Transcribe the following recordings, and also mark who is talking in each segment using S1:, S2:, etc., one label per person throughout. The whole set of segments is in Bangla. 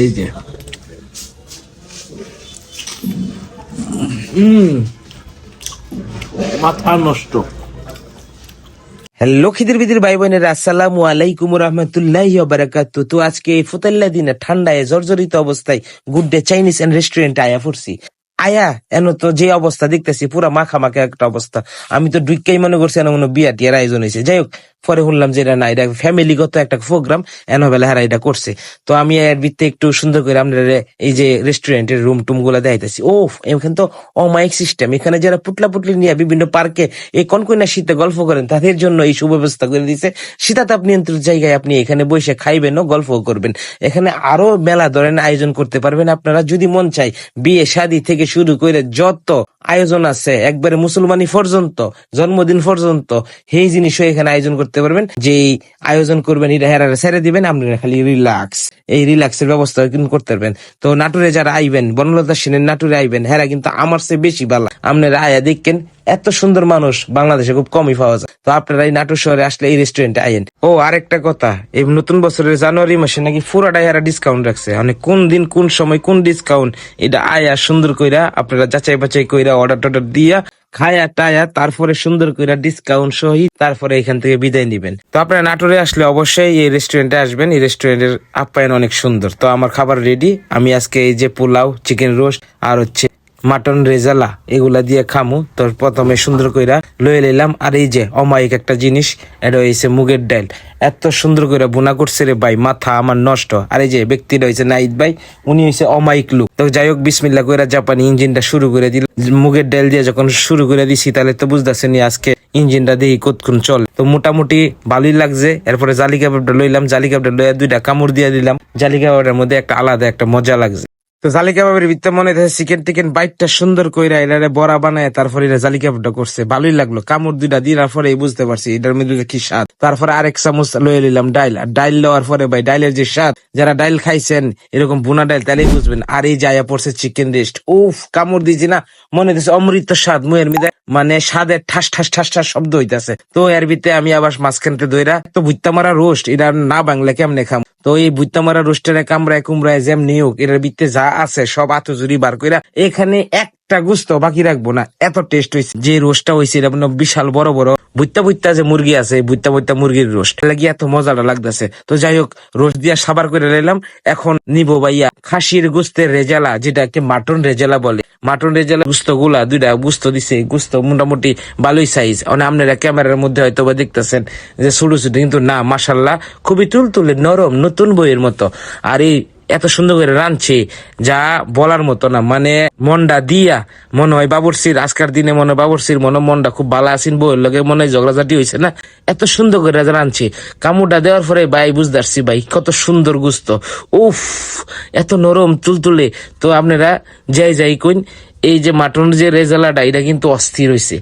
S1: এই যে। মাথা নষ্ট।
S2: হ্যালো বিদির ভাই বোনের আসসালামু আলাইকুম রহমতুল্লাহ বারাকাতু তো আজকে এই ফুতাল্লা দিনে ঠান্ডায় জর্জরিত অবস্থায় গুড ডে চাইনিজ এন্ড রেস্টুরেন্টে আয়া পড়ছি আয়া, এন তো যে অবস্থা দেখতেছি, পুরা মাখা মাখা একটা অবস্থা। আমি তো ডুইকাই মনে করছি এন মনে বিয়া টিয়ার আয়োজন হয়েছে যাই হোক পরে শুনলাম যে এটা না, এটা ফ্যামিলিগত একটা প্রোগ্রাম এন বেলা হারা এটা করছে। তো আমি এর ভিত্তে একটু সুন্দর করে আপনার এই যে রেস্টুরেন্টের রুম টুমগুলা দেখাইতেছি। ও এখানে তো অমাইক সিস্টেম এখানে যারা পুটলা পুটলি নিয়ে বিভিন্ন পার্কে এই কনকইনা শীতে গল্প করেন, তাদের জন্য এই সুব্যবস্থা করে দিছে। শীতাতাপ নিয়ন্ত্রিত জায়গায় আপনি এখানে বসে খাইবেন ও গল্প করবেন। এখানে আরও মেলা ধরনের আয়োজন করতে পারবেন আপনারা যদি মন চাই বিয়ে, শাদী থেকে শুরু করে যত আয়োজন আছে, একবারে মুসলমানি পর্যন্ত, জন্মদিন পর্যন্ত, সেই জিনিসও এখানে আয়োজন করতে পারবেন। যেই আয়োজন করবেন, এটা হেরারে ছেড়ে দিবেন আপনারা খালি রিল্যাক্স এই রিল্যাক্সের ব্যবস্থা কিন্তু করতে পারবেন। তো নাটুরে যারা আইবেন, বনলতা সেনের নাটুরে আইবেন, হেরা কিন্তু আমার চেয়ে বেশি ভালো আপনারা আয়া দেখেন, এত সুন্দর মানুষ বাংলাদেশে খুব কমই পাওয়া যায়। তো আপনারা এই নাটোর শহরে আসলে এই রেস্টুরেন্টে আইন ও, আরেকটা কথা, এই নতুন বছরের জানুয়ারি মাসে নাকি পুরাটাই এরা ডিসকাউন্ট রাখছে। মানে কোন দিন, কোন সময়, কোন ডিসকাউন্ট এটা আয়া সুন্দর কইরা আপনারা যাচাই বাছাই কইরা অর্ডার টর্ডার দিয়া খায়া টায়া তারপরে সুন্দর করে ডিসকাউন্ট সহিত তারপরে এখান থেকে বিদায় নিবেন। তো আপনারা নাটোরে আসলে অবশ্যই এই রেস্টুরেন্টে আসবেন। এই রেস্টুরেন্টের আপ্যায়ন অনেক সুন্দর। তো আমার খাবার রেডি আমি আজকে এই যে পোলাও চিকেন রোস্ট আর হচ্ছে মাটন রেজালা, এগুলা দিয়ে খামু। তো প্রথমে সুন্দর কইরা লয়ে নিলাম আর এই যে অমায়িক একটা জিনিস, এটা হয়েছে মুগের ডাল এত সুন্দর করে বোনা করছে রে ভাই, মাথা আমার নষ্ট। আর এই যে ব্যক্তিটা হয়েছে নাইদ ভাই, উনি হয়েছে অমায়িক লুক। তো যাই হোক বিসমিল্লা কইরা জাপানি ইঞ্জিনটা শুরু করে দিল। মুগের ডাল দিয়ে যখন শুরু করে দিছি, তাহলে তো বুঝতেছেনি আজকে ইঞ্জিনটা দিয়ে কতক্ষণ চল। তো মোটামুটি ভালোই লাগছে। এরপরে জালি কাপড়টা লইলাম। জালি কাপড়টা লইয়া দুইটা কামড় দিয়ে দিলাম। জালি কাপড়ের মধ্যে একটা আলাদা একটা মজা লাগছে। তো জালিকা বাবের ভিত্তে মনে হচ্ছে চিকেন টিকেন বাইটটা সুন্দর কইরা এলারে বড়া বানায়, তারপরে এটা জালিকা বাবটা করছে। ভালোই লাগল। কামড় দুইটা দিলার পরে বুঝতে পারছি, এটার মধ্যে কি স্বাদ। তারপরে আরেক চামচ লয়ে নিলাম ডাইল। আর ডাইল লওয়ার পরে ভাই, ডাইলের যে স্বাদ, যারা ডাইল খাইছেন, এরকম বুনা ডাইল তাহলেই বুঝবেন। আর এই জায়গা পড়ছে চিকেন রেস্ট, উফ, কামড় দিয়েছি না। মনে হচ্ছে অমৃত স্বাদ, মুয়ের মধ্যে। মানে স্বাদের ঠাস ঠাস ঠাস ঠাস শব্দ হইতাছে। তো এর ভিতরে আমি আবার মাঝখানতে দইরা তো বুত্তা মারা রোস্ট এটা না বাংলা কেমনে খাম? তো এই বুত্তা মারা রোস্টারে কামরায় কুমড়ায় যেমনি হোক, এটার ভিতরে যা আছে সব আতজুরি বার কইরা এখানে একটা গুস্ত বাকি রাখব না। এত টেস্ট হয়েছে যে রোস্টটা হয়েছে এটা বিশাল বড় বড়। বুত্তা বুত্তা যে মুরগি আছে বুত্তা বুত্তা মুরগির রোস্ট লাগি এত মজাটা লাগতেছে। তো যাই হোক রোস্ট দিয়া সাবার করে নিলাম। এখন নিবো ভাইয়া খাসির গুস্তের রেজালা, যেটাকে মাটন রেজালা বলে। মাটন রেজালা গুস্তগুলা দুইটা গুস্ত দিছে। গুস্ত মোটামুটি ভালোই সাইজ মানে আপনারা ক্যামেরার মধ্যে হয়তো বা দেখতেছেন যে ছোট ছোট, কিন্তু না মাসাল্লাহ খুবই তুলতুলে নরম, নতুন বইয়ের মতো। আর এই এত সুন্দর করে রাঁধছে, যা বলার মতো না। মানে মনটা দিয়া মনে হয় বাবরসির আজকার দিনে মনে বাবরসির মনে মনটা খুব ভালো আসিন বইয়ের লগে মনে হয় ঝগড়াঝাটি হয়েছে না? এত সুন্দর করে রাঁধছে। কামুটা দেওয়ার পরে ভাই বুঝতে ভাই, কত সুন্দর গুস্ত। উফ, এত নরম তুলতুলে। তো আপনারা যাই যাই কইন, এই যে মাটন যে রেজালাটা, এটা কিন্তু অস্থির হয়েছে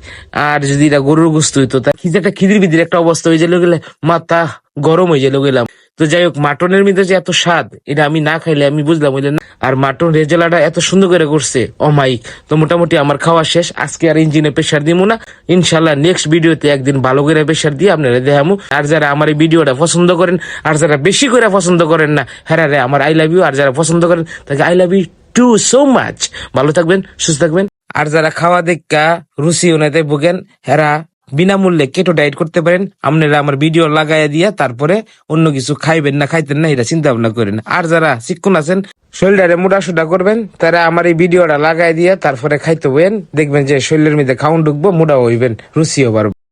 S2: আর যদি এটা গরুর গুস্ত হইতো, তা খিদাটা খিদির বিদির একটা অবস্থা হয়ে গেলে মাথা গরম হয়ে গেল, গেলাম। তো যাই হোক, মাটনের মধ্যে যে এত স্বাদ, এটা আমি না খাইলে আমি বুঝলাম বুঝলেন আর মাটন রেজালাটা এত সুন্দর করে করছে অমাইক তো মোটামুটি আমার খাওয়া শেষ, আজকে আর ইঞ্জিনে প্রেশার দিব না। ইনশাল্লাহ নেক্সট ভিডিওতে একদিন ভালো করে প্রেশার দিয়ে আপনারা দেখামু। আর যারা আমার এই ভিডিওটা পছন্দ করেন, আর যারা বেশি করে পছন্দ করেন না হ্যাঁ রে আমার আই লাভ ইউ আর যারা পছন্দ করেন, তাকে I love you too so much ভালো থাকবেন, সুস্থ থাকবেন। আর যারা খাওয়া দেখা রুচি ওনাতে ভোগেন হেরা বিনামূল্যে কেটো ডায়েট করতে পারেন। আপনারা আমার ভিডিও লাগাইয়া দিয়া তারপরে অন্য কিছু খাইবেন না, খাইতেন না, এটা চিন্তা ভাবনা করেন। আর যারা শিক্ষণ আছেন শরীরটারে মোটা সোটা করবেন, তারা আমার এই ভিডিওটা লাগাই দিয়া তারপরে খাইতে হবেন দেখবেন যে শরীরের মধ্যে খাউন ঢুকবো মোটা হইবেন, রুচিও বাড়বে।